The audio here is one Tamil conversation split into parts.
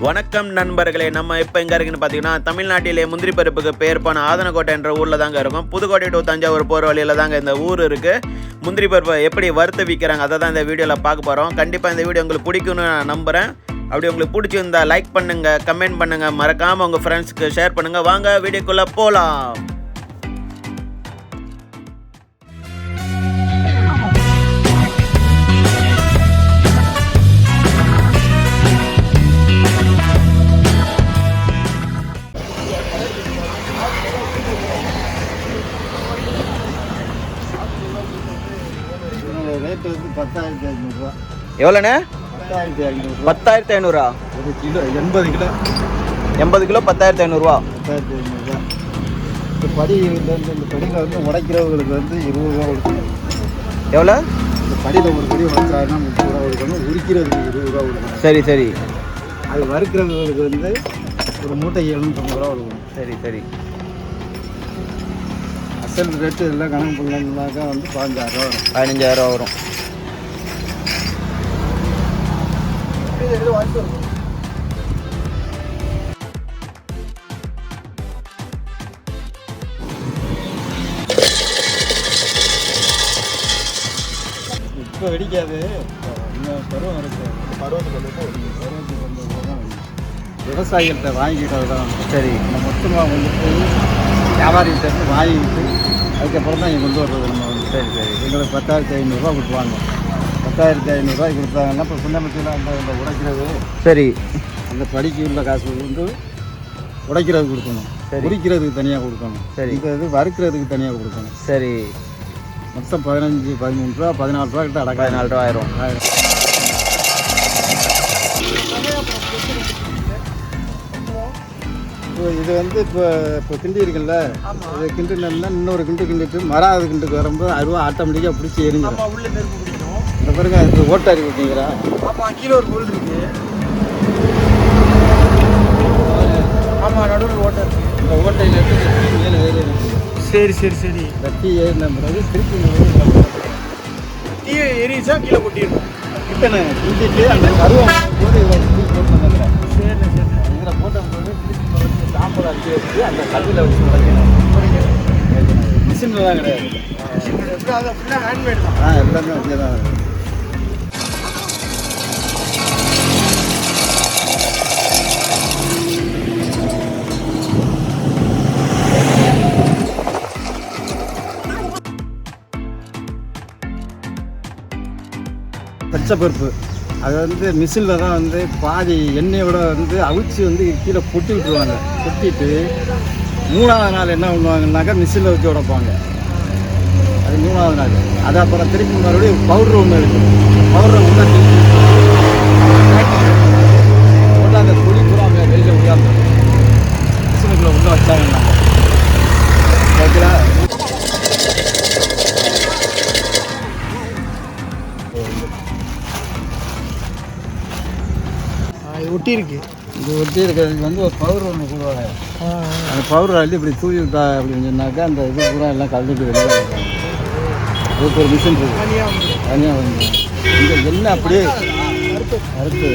வணக்கம் நண்பர்களே நம்ம இப்போ எங்கே இருக்குன்னு பார்த்தீங்கன்னா தமிழ்நாட்டிலே முந்திரி பருப்புக்கு பேர் போன ஆதனக்கோட்டை என்ற ஊரில் தாங்க இருக்கும். புதுக்கோட்டை டு தஞ்சாவூர் போகிற வழியில் தாங்க இந்த ஊர் இருக்குது முந்திரி பருப்பை எப்படி வறுத்து விற்கிறாங்க அதை தான் இந்த வீடியோவில் பார்க்க போகிறோம் கண்டிப்பாக இந்த வீடியோ உங்களுக்கு பிடிக்கும்னு நான் நம்புகிறேன் அப்படி உங்களுக்கு பிடிச்சிருந்தா லைக் பண்ணுங்கள் கமெண்ட் பண்ணுங்கள் மறக்காமல் உங்கள் ஃப்ரெண்ட்ஸ்க்கு ஷேர் பண்ணுங்கள் வாங்க வீடியோக்குள்ளே போகலாம் எவ்வளோண்ணே? பத்தாயிரத்தி ஐநூறுரூவா பத்தாயிரத்தி ஐநூறுரூவா ஒரு கிலோ எண்பது கிலோ. எண்பது கிலோ பத்தாயிரத்தி ஐநூறுரூவா பத்தாயிரத்தி ஐநூறுரூவா இந்த படி இந்த படியில் வந்து உடைக்கிறவங்களுக்கு வந்து இருபது ரூபா கொடுக்கணும். எவ்வளோ? இந்த படியில் ஒரு படி உடைச்சாருன்னா முப்பது ரூபா கொடுக்கணும். உரிக்கிறதுக்கு இருபது ரூபா கொடுக்கணும். சரி சரி. அது வறுக்கிறவங்களுக்கு வந்து ஒரு மூட்டை எழுநூற்றம்பது ரூபா கொடுக்கணும். சரி சரி. அசல் ரேட்டு எல்லாம் கணக்கு பண்ணாக்கா வந்து பதினஞ்சாயிரம் ரூபா வரும். பதினஞ்சாயிரம் ரூபா வரும். இப்போ வெடிக்காது. இன்னும் பருவம் இருக்கு. பருவத்துக்கு பருவத்துக்கு விவசாயிகள்கிட்ட வாங்கிக்கிறது தான் சரி. நம்ம மொத்தமாக வந்து போய் வியாபாரிகிட்ட வாங்கிட்டு அதுக்கப்புறம் தான் இங்கே கொண்டு வர்றது நம்ம வந்து. சரி சரி. எங்களுக்கு பத்தாயிரத்தி ஐநூறுரூவா கொடுப்பாங்க பத்தாயிரத்தி ஐநூறுரூவா கொடுத்தாங்கன்னா இப்போ சுண்ணமத்தியில் அந்த இந்த உடைக்கிறது சரி. அந்த படிக்கு உள்ள காசு வந்து உடைக்கிறது கொடுக்கணும். சரி. உரிக்கிறதுக்கு தனியாக கொடுக்கணும். சரி. இந்த இது வறுக்கிறதுக்கு தனியாக கொடுக்கணும். சரி. மொத்தம் பதினஞ்சு பதிமூணு ரூபா பதினாலு ரூபா கிட்ட அடக்கம். பதினாலு ரூபா ஆயிரும். இப்போ இது வந்து இப்போ இப்போ கிண்டி இருக்குல்ல? இது கிண்டுனோம்னா இன்னொரு கிண்டு கிண்டிட்டு மறாவது கிண்டுக்கு வரும்போது அருவா ஆட்டோமேட்டிக்காக பிடிச்சி எரிஞ்சிடும் பாருங்க இது ஓட்டாரி விட்டீங்களா ஆமா கீழே ஒரு பொருள் இருக்கு. ஆமா நடுவில் ஓட்டை இருக்கு. இந்த ஓட்டையில் இருந்து இந்த தீ மேலே ஏறி இருக்கு சரி சரி சரி. இந்த தீ ஏறின பிறகு திருப்பி. தீ எரிச்சா கீழே கொட்டிடணும்? கிட்டனே கிண்டிட்டு அந்த கருவம் தீ போட்டு வந்துடுறேன். சரி சரி. இதில் போட்ட பிறகு திருப்பி வந்து சாம்பல் அடிச்சு வச்சு அந்த கல்லில் வச்சு உடைக்கணும் மிஷினில் தான் கிடையாது. அதை ஃபுல்லாக ஹேண்ட்மேட் தான். ஆ எல்லாமே அப்படியே தான் இருக்கு. பச்சைப்பருப்பு அது வந்து மிஷினில் தான் வந்து பாதி எண்ணெயோட வந்து அவிச்சு வந்து கீழே கொட்டி விட்டுருவாங்க. கொட்டிட்டு மூணாவது நாள் என்ன பண்ணுவாங்கன்னாக்கா மிஷினில் வச்சு உடப்பாங்க. அது மூணாவது நாள். அது அப்புறம் திருப்பி மறுபடியும் பவுடர் ஒன்று இருக்குது பவுடர் உள்ள போட்டு அந்த துளி பூரா வெளியில் உட்காந்து மிஷினுக்குள்ளே உள்ளே வச்சாங்கன்னா ஒட்டி இருக்கு. இது ஒட்டி இருக்கிறதுக்கு வந்து ஒரு பவுடர் ஒன்று போடுவாங்க. அந்த பவுடர் அள்ளி இப்படி தூவி விட்டா அப்படின்னு சொன்னாக்கா அந்த இது பூரா எல்லாம் கலந்துட்டு வெளியே அதுக்கு ஒரு மிஷின் இருக்கு. தனியாக வந்து. தனியாக வந்து. இந்த எண்ணெய் அப்படியே அறுத்து.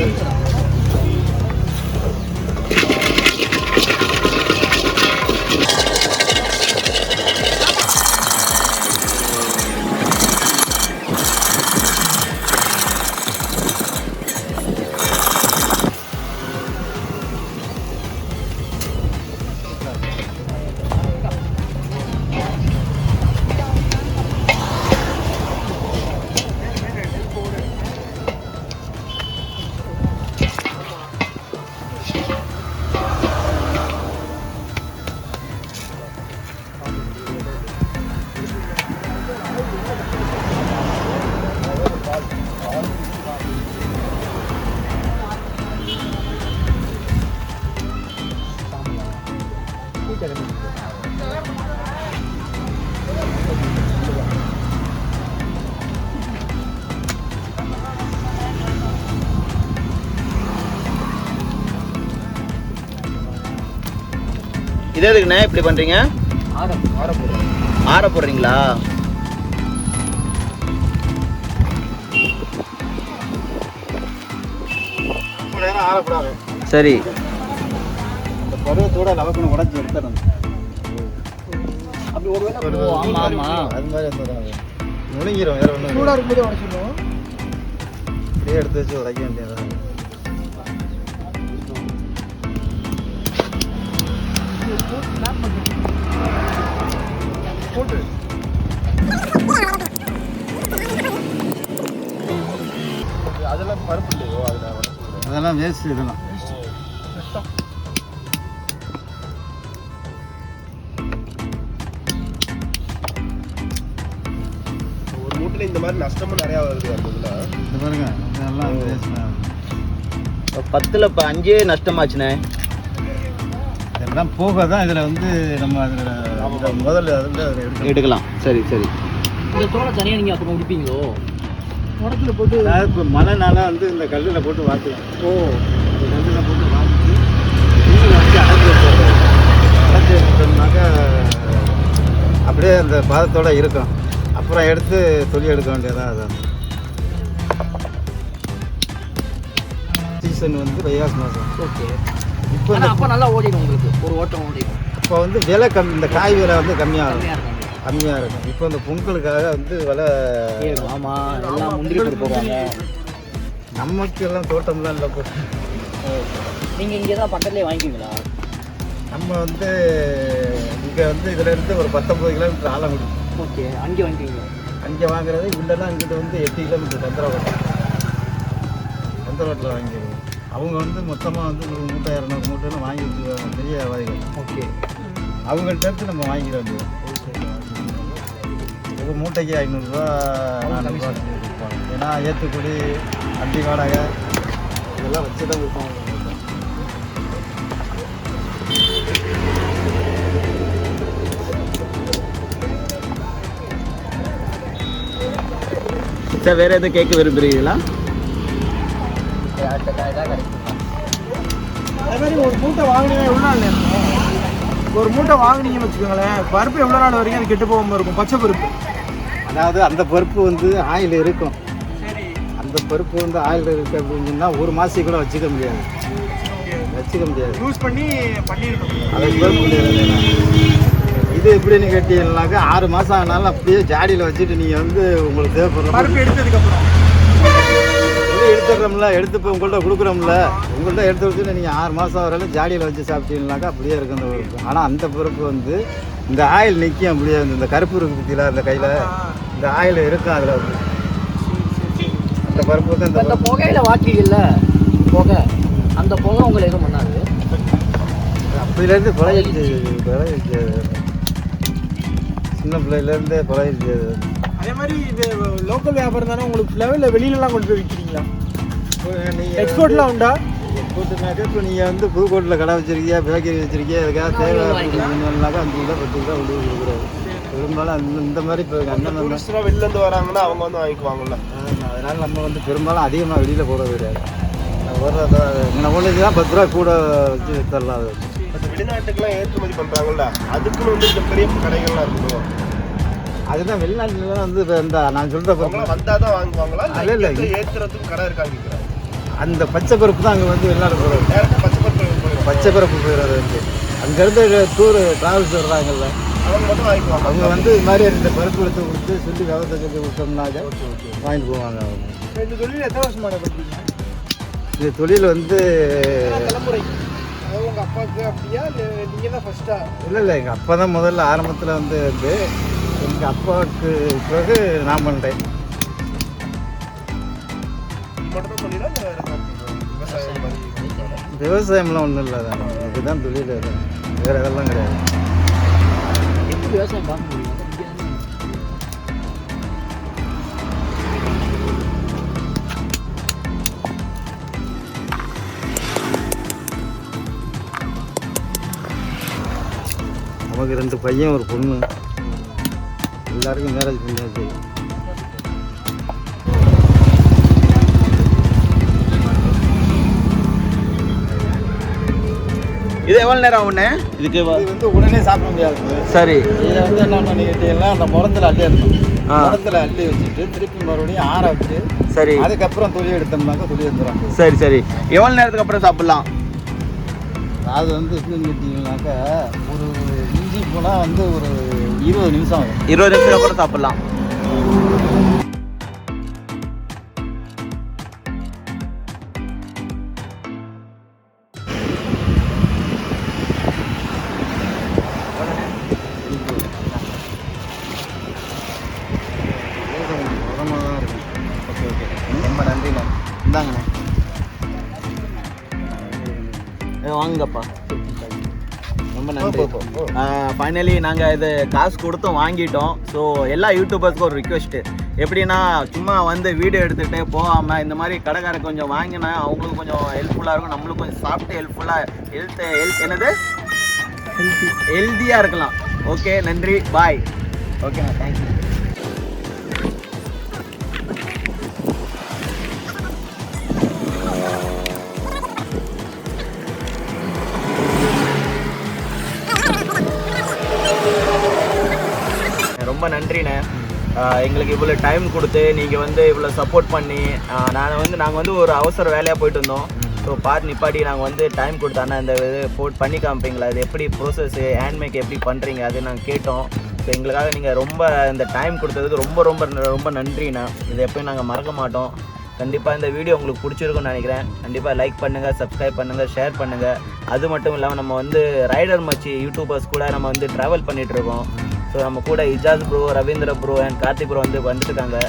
இது எதுக்குண்ணே இப்படி பண்ணுறீங்க ஆரம் ஆரம் போடுவாங்க ஆற போடுறீங்களா? சரி. பருவத்தோட லவக்கணும் உடச்சி எடுத்துடணும். அப்படி ஒரு ஆமாம் ஆமாம் அது மாதிரி முழுங்கிரும் வேற ஒன்றும் சூடாக இருக்கும்போது உடச்சிடணும். அப்படியே எடுத்து வச்சு உடைக்க வேண்டியதான் போட்டு அதெல்லாம் பருப்பு இல்லையோ அதில் அதெல்லாம் வேஸ்ட் இதெல்லாம். ஒரு மூட்டில் இந்த மாதிரி நஷ்டமும் நிறையா வருது அந்த இதில். இது பாருங்க வேஸ்ட் பத்தில் இப்போ அஞ்சே நஷ்டமாச்சுண்ணே. இதெல்லாம் போக தான் இதில் வந்து நம்ம அதில் முதல்ல அதில் எடுக்கலாம். சரி சரி. இந்த தோலை தனியாக நீங்கள் அப்புறம் உடுப்பீங்களோ? உடத்துல போட்டு அதாவது இப்போ மழைனால வந்து இந்த கல்லில் போட்டு வாட்டுவோம் ஓ. இந்த கல்லில் போட்டு வாட்டிட்டு நீங்க வச்சு அடைச்சி வச்சிட்டோம்னாக்கா அப்படியே அந்த பாதத்தோட இருக்கும். அப்புறம் எடுத்து தொலி எடுக்க வேண்டியதான் அது சீசன் வந்து வைகாசி மாதம் ஓகே. இப்போ அப்போ நல்லா ஓடிடும் உங்களுக்கு. ஒரு ஓட்டம் ஓடிடும் இப்போ வந்து விலை கம்மி இந்த காய் விலை வந்து கம்மியாக இருக்கும். கம்மியாக இருக்கும். இப்போ இந்த பொங்கலுக்காக வந்து விலை ஆமாம் எல்லாம் முந்திரி பருப்பு போடுவாங்க. நமக்கு எல்லாம் தோட்டம்லாம் இல்லை இப்போ நீங்கள் இங்கே தான் பக்கத்துலேயே வாங்கிக்குவீங்களா? நம்ம வந்து இங்கே வந்து இதுல இருந்து ஒரு பத்தொம்பது கிலோமீட்டர் ஆலங்குடி ஓகே அங்கே வாங்கிக்குவீங்க. அங்கே வாங்குறது இல்லைன்னா இங்கிட்ட வந்து எட்டு கிலோமீட்டர் சந்திரகோட்டை. சந்திரகோட்டில் வாங்கிடுவோம். அவங்க வந்து மொத்தமாக வந்து நூறு மூட்டை இரநூறு மூட்டைன்னு வாங்கி வச்சுருவாங்க பெரிய வியாபாரிகள். ஓகே. அவங்கள்ட்ட நம்ம வேண்டியது ஒரு மூட்டைக்கு ஐநூறுரூவா நானூறுரூவா ஏன்னா ஏற்றுக்கூலி வண்டி வாடகை இதெல்லாம் வச்சு தான் கொடுப்பாங்க சார் வேறு எதுவும் கேட்க விரும்புகிறீங்களா அதே மாதிரி ஒரு மூட்டை வாங்கினீங்கன்னா எவ்வளோ நாள் இருக்கும் ஒரு மூட்டை வாங்குனீங்கன்னு வச்சுக்கோங்களேன் பருப்பு எவ்வளோ நாள் வரைக்கும் அது கெட்டு போகாமல் இருக்கும்? பச்சை பருப்பு. அதாவது அந்த பருப்பு வந்து ஆயில் இருக்கும். அந்த பருப்பு வந்து ஆயில் இருக்கு அப்படின்னு சொன்னா ஒரு மாதத்துக்கு கூட வச்சுக்க முடியாது. வச்சுக்க முடியாது. யூஸ் பண்ணி பண்ணிடணும் அதை பருப்பு முடியாது இது எப்படின்னு கேட்டீங்கன்னாக்கா ஆறு மாதம் ஆனாலும் அப்படியே ஜாடியில் வச்சுட்டு நீங்கள் வந்து உங்களுக்கு தேவைப்படுற பருப்பு எடுத்ததுக்கப்புறம் இது எடுத்துடுறோம்ல எடுத்து இப்போ உங்கள்கிட்ட கொடுக்குறோம்ல உங்கள்கிட்ட எடுத்து வச்சுட்டு நீங்கள் ஆறு மாதம் வரையிலும் ஜாடியில் வச்சு சாப்பிட்டீங்கன்னாக்கா அப்படியே இருக்கும் அந்த பருப்பு ஆனால் அந்த பருப்பு வந்து இந்த ஆயில் நிற்கும் அப்படியே இந்த கருப்பு இருக்கு பற்றியில் அந்த கையில்? இந்த ஆயில் இருக்கும் அதில் அந்த பருப்பு வந்து இப்போ அந்த புகையில வாட்டிகள்ல புகை. அந்த புகை உங்களை எதுவும் பண்ணாது. அப்படிலேருந்து பழகிடுச்சு பழகிடுச்சு. சின்ன பிள்ளையிலேருந்தே பழகிடுச்சு அதே மாதிரி இது லோக்கல் வியாபாரம் தானே உங்களுக்கு லெவலில் வெளியிலலாம் கொண்டு போய் விற்கிறீங்களா நீங்கள் எக்ஸ்போர்ட்லாம் உண்டா? எக்ஸ்போர்ட்டுனாக்கா இப்போ நீங்கள் வந்து புதுக்கோட்டில் கடை வச்சிருக்கியா பேக்கரி வச்சிருக்கியா எதுக்காக தேவை அப்படின்னாக்கா அஞ்சு கிலோ பத்து கிலோ உள்ளே கொடுக்குறாரு. பெரும்பாலும் அந்த இந்த மாதிரி இப்போ அண்ணன் வந்து டூரிஸ்ட்லாம் வெளில இருந்து வராங்கன்னா அவங்க வந்து வாங்கிக்குவாங்கல்ல. அதனால நம்ம வந்து பெரும்பாலும் அதிகமாக வெளியில் போட கிடையாது வர்றத நம்ம ஒன்று தான் பத்து ரூபா கூட வச்சு வித்தரலாம் அது. வெளிநாட்டுக்கெல்லாம் ஏற்றுமதி பண்ணுறாங்கல்ல அதுக்குன்னு வந்து இந்த பெரிய கடைகள்லாம் இருக்கணும் அதுதான் வெளிநாட்டுலாம் வந்து இப்போ இந்த நான் சொல்கிற அவங்களாம் வந்தால் தான் வாங்குவாங்களா? இல்ல, இல்ல. இல்லை ஏற்றுறதுக்கு கடை இருக்காங்க அந்த பச்சை பருப்பு தான் அங்கே வந்து வெளிநாடு போகிறது பச்சை பருப்பு பச்சை பருப்பு போயிடுறது வந்து அங்கேருந்து டூர் ட்ராவல்ஸ் வர்றாங்கல்ல. அவங்க மட்டும் வாங்கிக்குவாங்க. அவங்க வந்து இது மாதிரி இந்த பருப்பு எடுத்து கொடுத்து சொல்லி விவசாய சொல்லி கொடுத்தோம்னாக்க வாங்கிட்டு போவாங்க அவங்க. இந்த தொழில் எத்தனை வருஷமாக பண்ணுறீங்க இந்த தொழில் வந்து தலைமுறை. உங்கள் அப்பாவுக்கு அப்படியா? இல்லை நீங்கள் தான் ஃபஸ்ட்டா இல்லை இல்லை எங்கள் அப்பா தான் முதல்ல ஆரம்பத்தில் வந்து வந்து எங்கள் அப்பாவுக்கு பிறகு நான் பண்ணுறேன் விவசாயம்லாம் ஒன்றும் இல்லை தான் இதுதான் தொழில் இது. வேறு இதெல்லாம் கிடையாது. எப்படி விவசாயம் பார்க்க முடியும்? நமக்கு ரெண்டு பையன் ஒரு பொண்ணு. எல்லாருக்கும் மேரேஜ் பண்ணியாச்சு. இது எவ்வளோ நேரம் ஆகுண்ணே இதுக்கு வந்து உடனே சாப்பிட முடியாது. சரி. இதை வந்து என்ன பண்ணிக்கிட்டீங்கன்னா அந்த முரத்தில் அள்ளி எடுக்கணும். முரத்தில் அள்ளி வச்சுட்டு திருப்பி மறுபடியும் ஆற வச்சு சரி. அதுக்கப்புறம் துளி எடுத்தோம்னாக்கா துளி வந்துடும் சரி சரி. எவ்வளோ நேரத்துக்கு அப்புறம் சாப்பிட்லாம்? அது வந்து எப்படின்னு கேட்டிங்கனாக்கா ஒரு இஞ்சி போனால் வந்து ஒரு இருபது நிமிஷம் ஆகும். இருபது நிமிஷம் கூட சாப்பிடலாம். ரொம்ப நன்றிண்ணே. இந்தாங்கண்ணே. ஏ, வாங்குங்கப்பா. ரொம்ப நன்றி. ஃபைனலி நாங்கள் இது காசு கொடுத்தும் வாங்கிட்டோம். ஸோ எல்லா யூடியூபர்ஸ்க்கும் ஒரு ரிக்வெஸ்ட்டு எப்படின்னா சும்மா வந்து வீடியோ எடுத்துகிட்டே போகாமல் இந்த மாதிரி கடைக்கார கொஞ்சம் வாங்கினா அவங்களுக்கு கொஞ்சம் ஹெல்ப்ஃபுல்லாக இருக்கும். நம்மளுக்கு கொஞ்சம் சாப்பிட்டு ஹெல்ப்ஃபுல்லாக ஹெல்த் ஹெல்த் என்னது? ஹெல்த்தியாக இருக்கலாம். ஓகே நன்றி. பாய் ஓகேண்ணா தேங்க்யூ நன்றிண்ணே. எங்களுக்கு இவ்வளோ டைம் கொடுத்து நீங்கள் வந்து இவ்வளோ சப்போர்ட் பண்ணி நான் வந்து நாங்கள் வந்து ஒரு அவசர வேலையாக போயிட்டு இருந்தோம். ஸோ பார் நிப்பாட்டி நாங்கள் வந்து டைம் கொடுத்தாண்ணா இந்த இது போட் பண்ணி காமிப்பீங்களா? அது எப்படி ப்ரோசஸ் ஹேண்ட்மேக் எப்படி பண்ணுறீங்க அது நாங்கள் கேட்டோம். ஸோ எங்களுக்காக நீங்கள் ரொம்ப இந்த டைம் கொடுத்ததுக்கு ரொம்ப ரொம்ப ரொம்ப நன்றிண்ணா. இதை எப்பயும் நாங்கள் மறக்க மாட்டோம். கண்டிப்பாக இந்த வீடியோ உங்களுக்கு பிடிச்சிருக்குன்னு நினைக்கிறேன். கண்டிப்பாக லைக் பண்ணுங்கள் சப்ஸ்கிரைப் பண்ணுங்கள் ஷேர் பண்ணுங்கள் அது மட்டும் இல்லாமல் நம்ம வந்து ரைடர் மச்சி யூடியூபர்ஸ் கூட நம்ம வந்து ட்ராவல் பண்ணிகிட்ருக்கோம் ஸோ நம்ம கூட Ijaz bro Ravindra bro and Karthik bro வந்து வந்துட்டுருக்காங்க.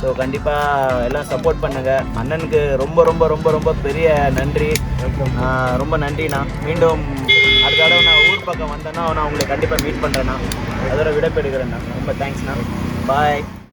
ஸோ கண்டிப்பாக எல்லாம் சப்போர்ட் பண்ணுங்கள் அண்ணனுக்கு ரொம்ப ரொம்ப ரொம்ப ரொம்ப பெரிய நன்றி. ரொம்ப நன்றிண்ணா. மீண்டும் அடுத்த தடவை நான் ஊர் பக்கம் வந்தேன்னா நான் உங்களை கண்டிப்பாக மீட் பண்ணுறேண்ணா அதோட விடைபெறுகிறேண்ணா. ரொம்ப தேங்க்ஸ்ண்ணா பாய்